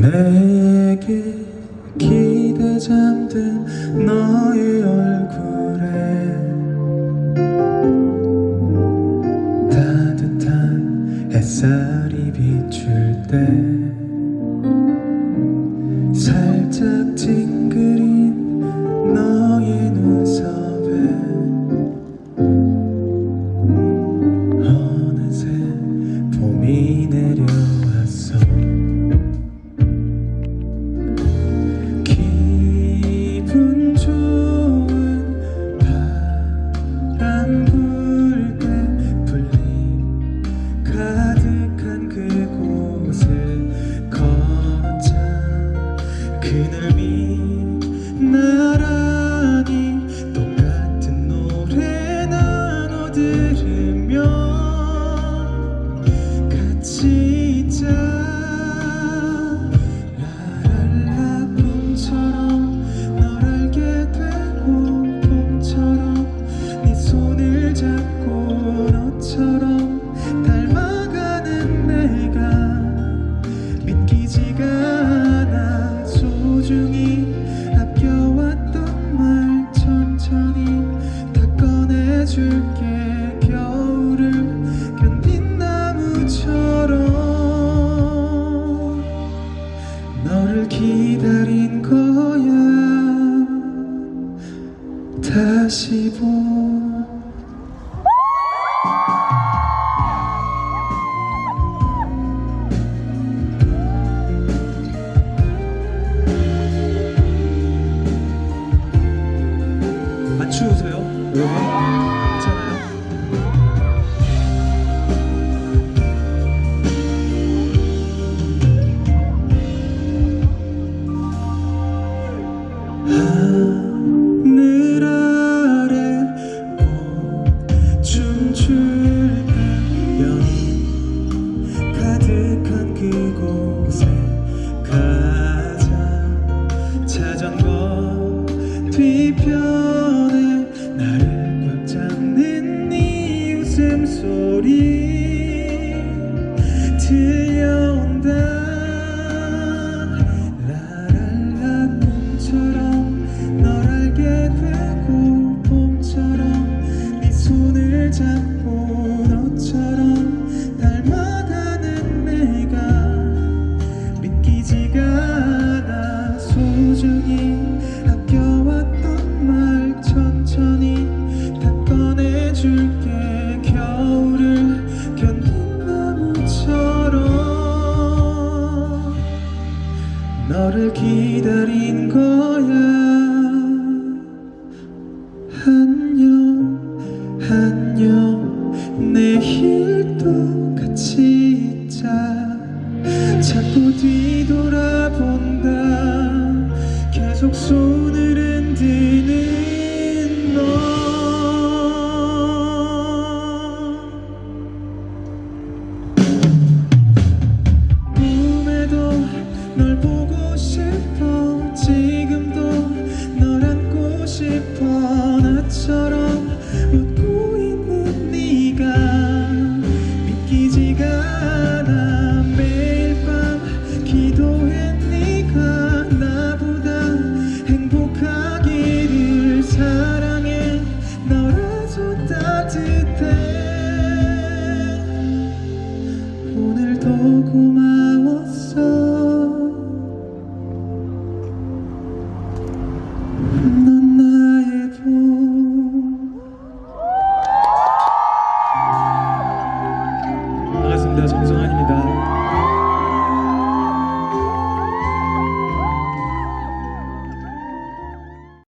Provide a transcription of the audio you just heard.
내게 기대 잠든 너의 얼굴에 따뜻한 햇살이 비출 때 살짝 가득한 그곳을 걷자. 그늘이 나란히 똑같은 노래 나눠 들으며 같이 있자 추우세요? 여러분? そり 기다린 거야. 안녕 안녕 내일도 같이 있자. 자꾸 뒤돌아.